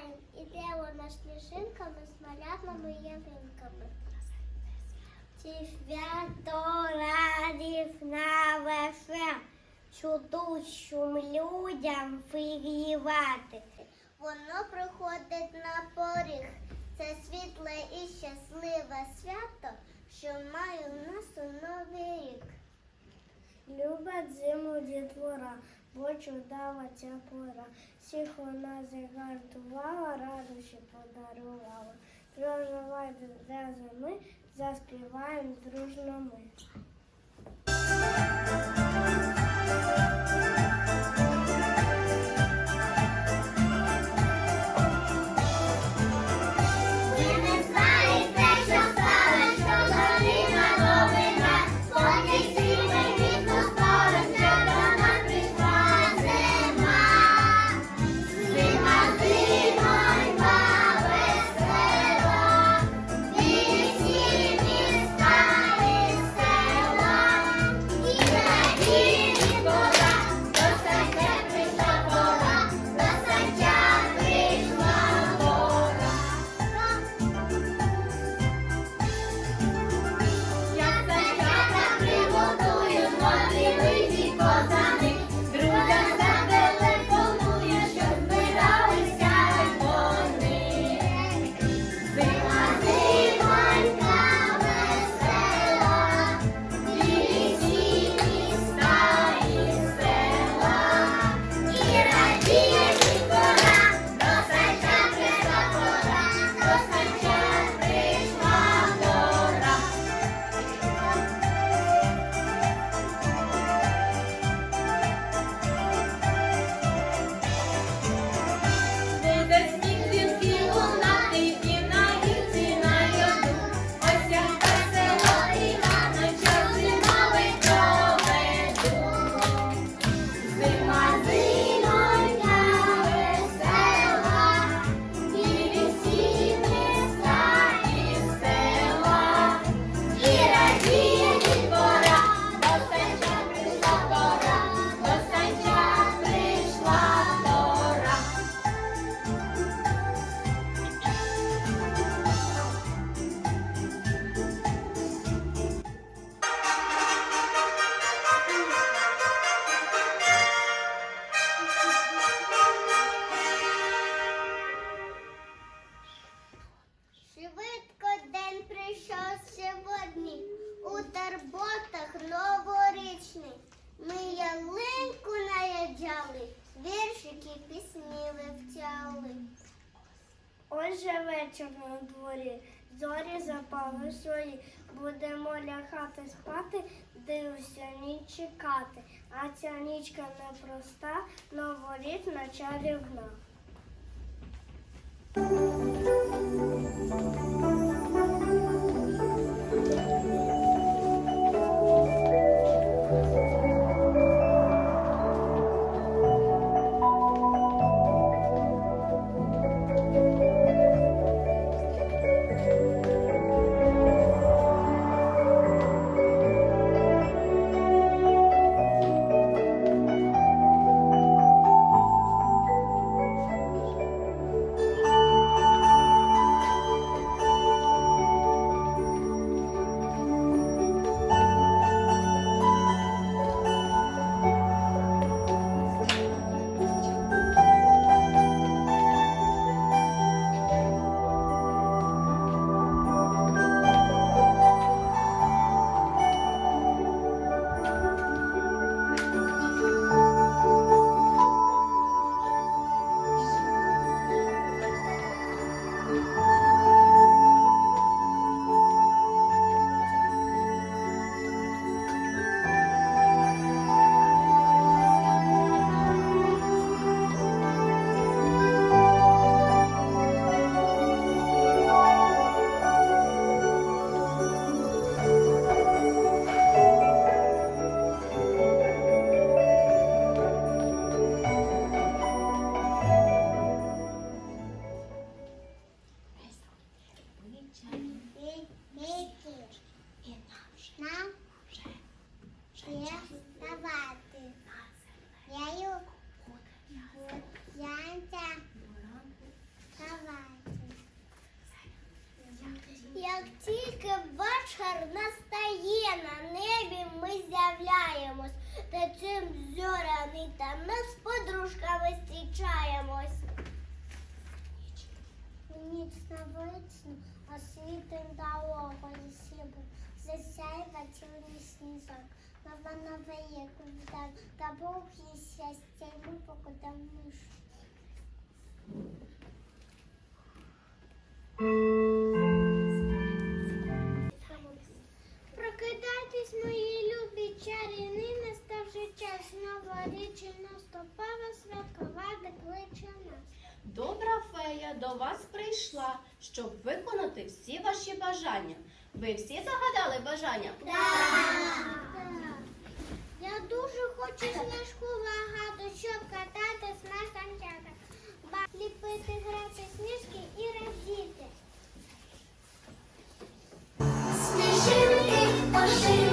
знаємо, іде вона сніжинками, з малятними ялинками. Ці свято радів на весе, чудущим людям вигрівати. Воно проходить на поріг. Це світле і щасливе свято, що має в нас у новий рік. Любить зиму дітвора бо чудова ця пора. Всіх вона загартувала, радощі подарувала. Проживайте разом ми, заспіваємо дружно ми. спати, дивився ніч чекати, а ця нічка непроста, новорічна чарівна. Thank you. як тільки вечір настає, на небі ми з'являємось, та цим зоряний там ми з подружками зустрічаємось. Ніч навично, освітим дорогою сіду, засяй цілий снізок. Нова нове, як та Бог є щастя, і ми покидав мишу. Прокинулись мої любі чарівни, настав же час новоріччя наступала святкова, де. Добра фея до вас прийшла, щоб виконати всі ваші бажання. Ви всі загадали бажання? Так! Я дуже хочу сніжку багато, щоб кататись на санчатах. Ліпити, грати сніжки і радіти. Сніжинки, пошили.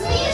sweet.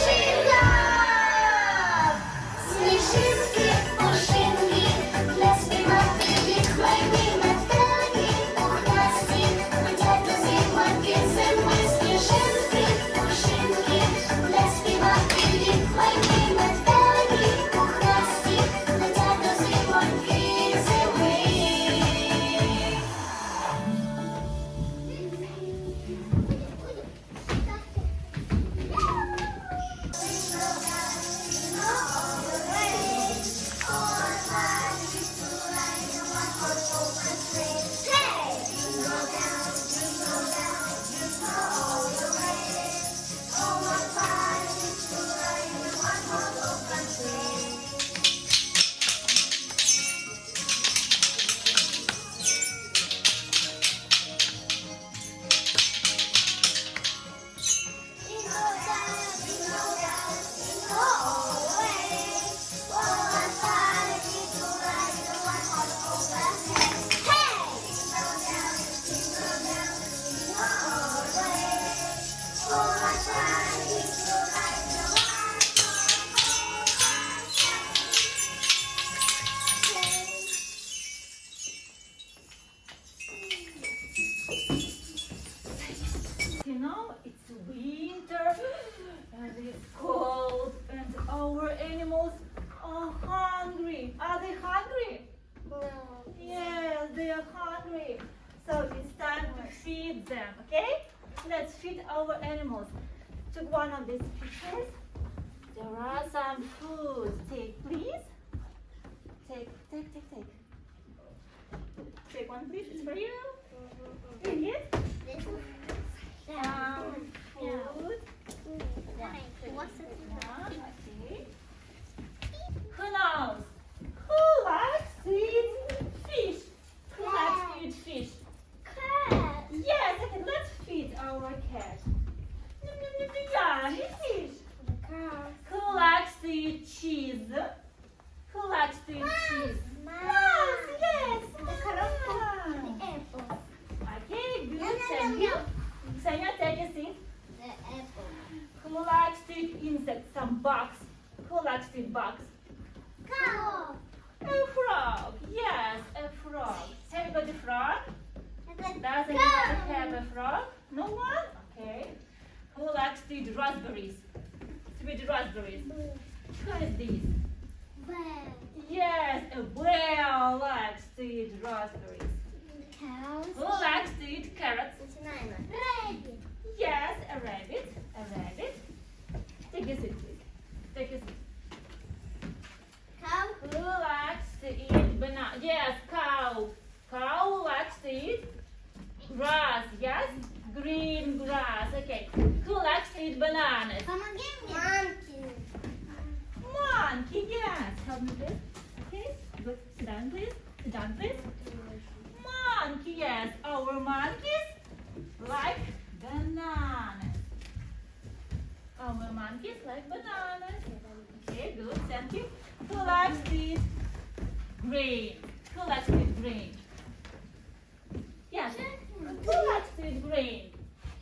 crane?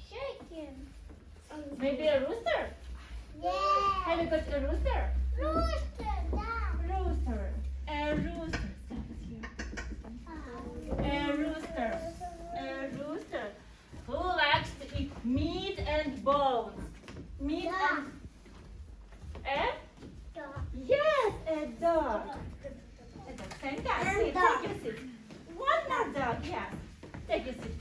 Chicken. Maybe a rooster? Yeah. Have you got a rooster? Rooster. Yeah. Rooster. A rooster. A rooster. A rooster. Who likes to eat meat and bones? Meat yeah. and Eh? Dog. Yes, a dog. A dog. Fantastic. Take a seat. One more dog, yes. Take a seat.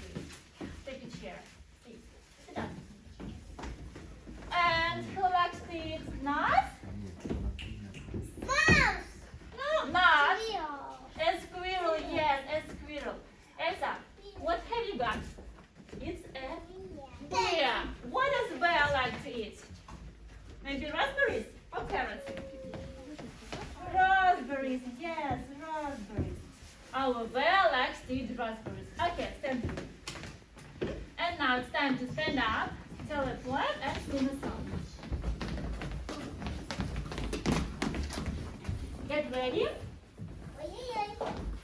Нас? Mouse. No, mouse. A squirrel, yes, a squirrel. Elsa, what have you got? It's a bear. What does bear like to eat? Maybe raspberries or carrots? Raspberries, yes, raspberries. Our bear likes to eat raspberries. Okay, stand And now it's time to stand up, tell a poem, and sing a song. Get ready.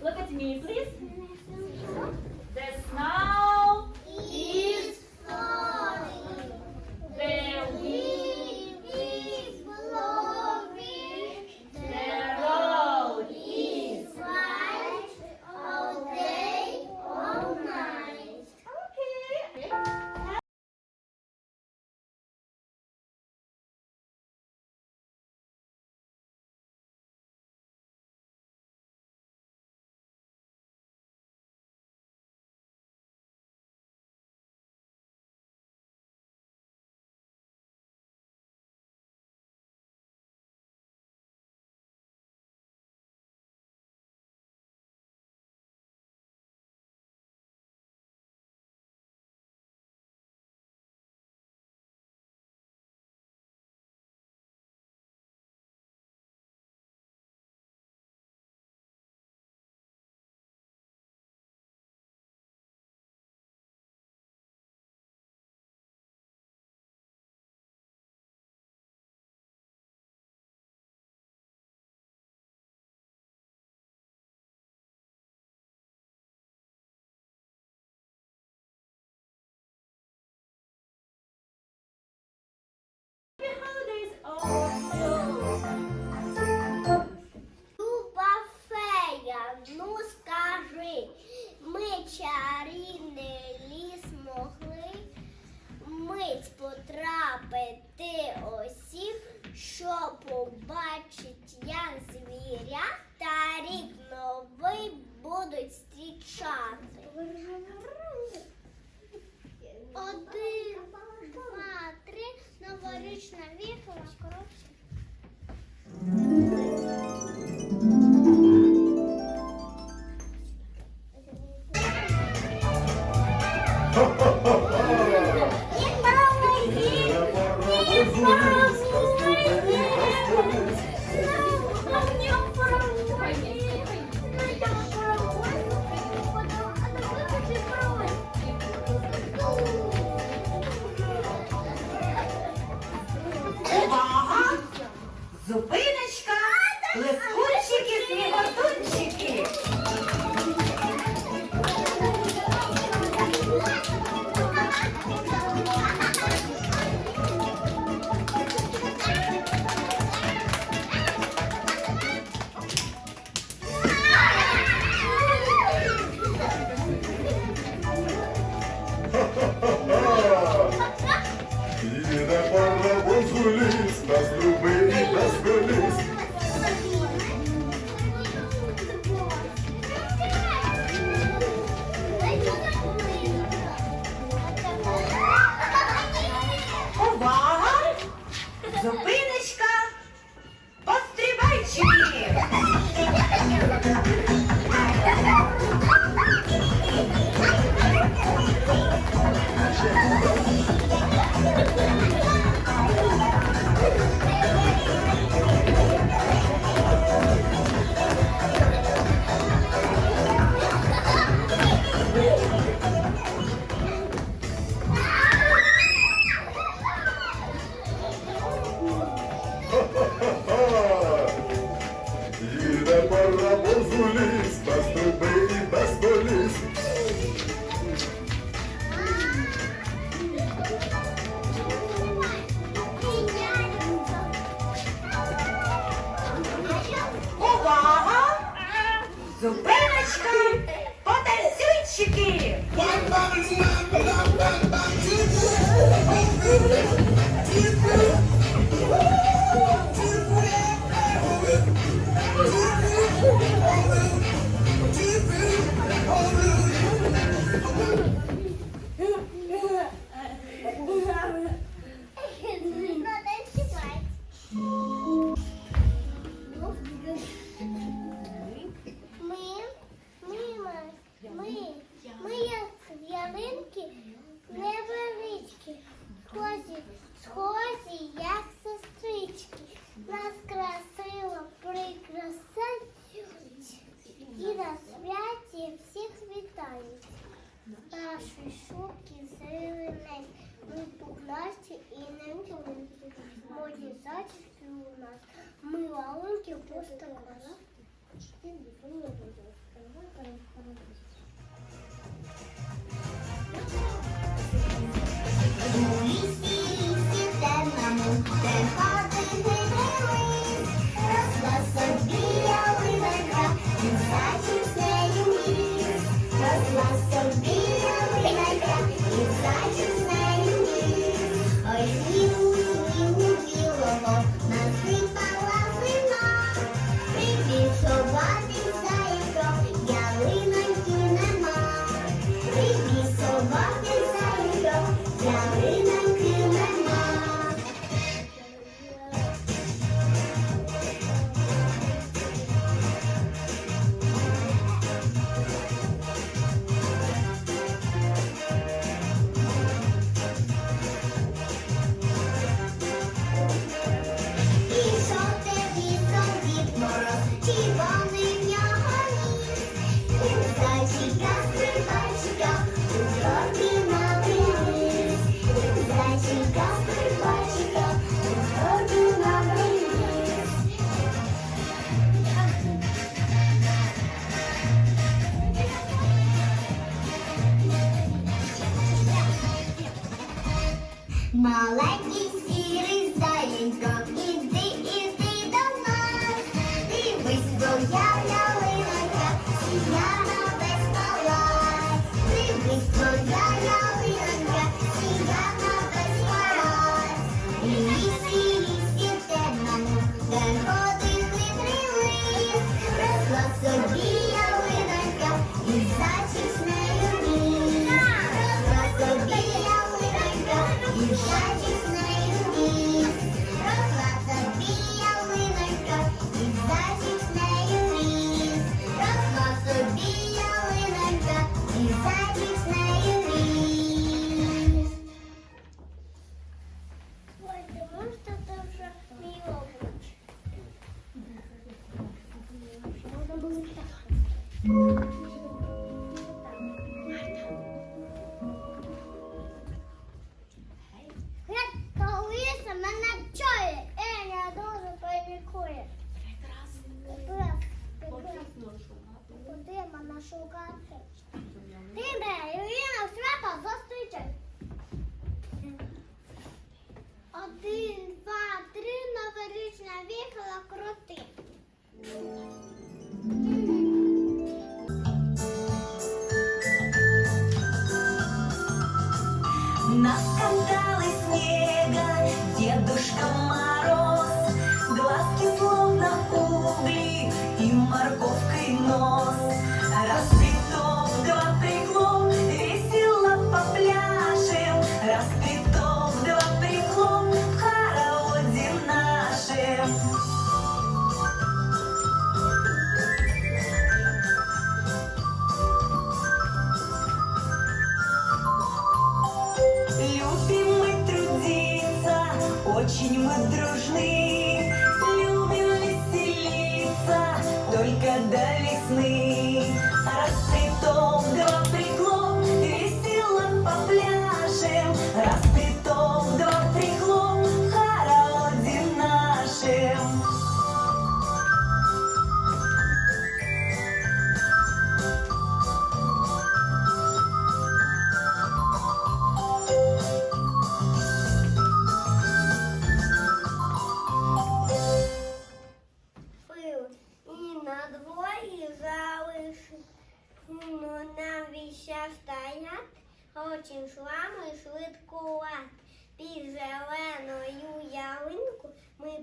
Look at me, please. The smile. holidays the зупиночка, потанцюйчики! бачите у нас милалки по стаканах. Thank. Очень мы дружны.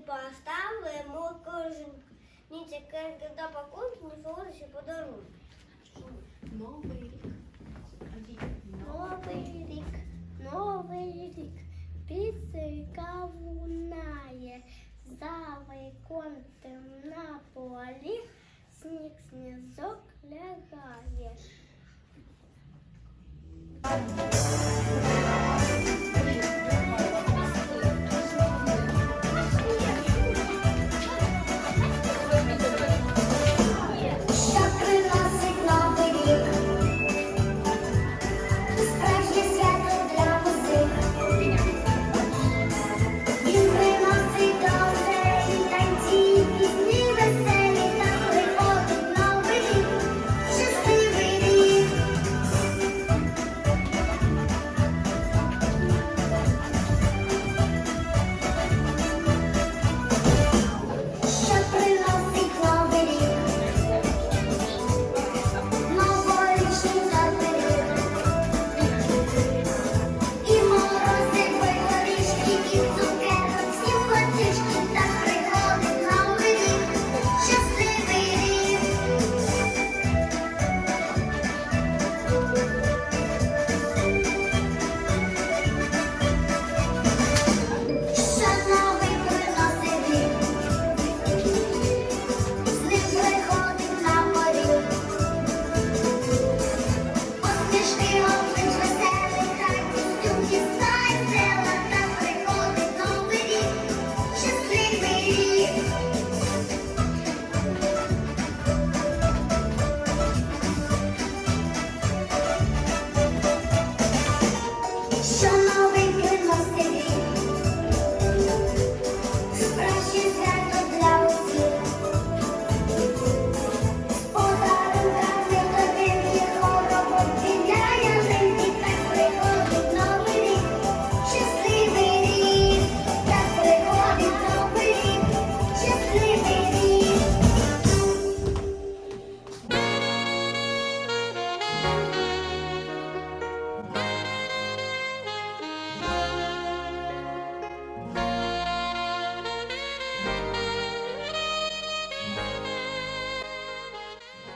поставимо кожен когда пакунки не положишь подарунок. Новый рік. новый рік, новый рік, пісенька лунає, за віконцем на полі, сніг снізок лягає.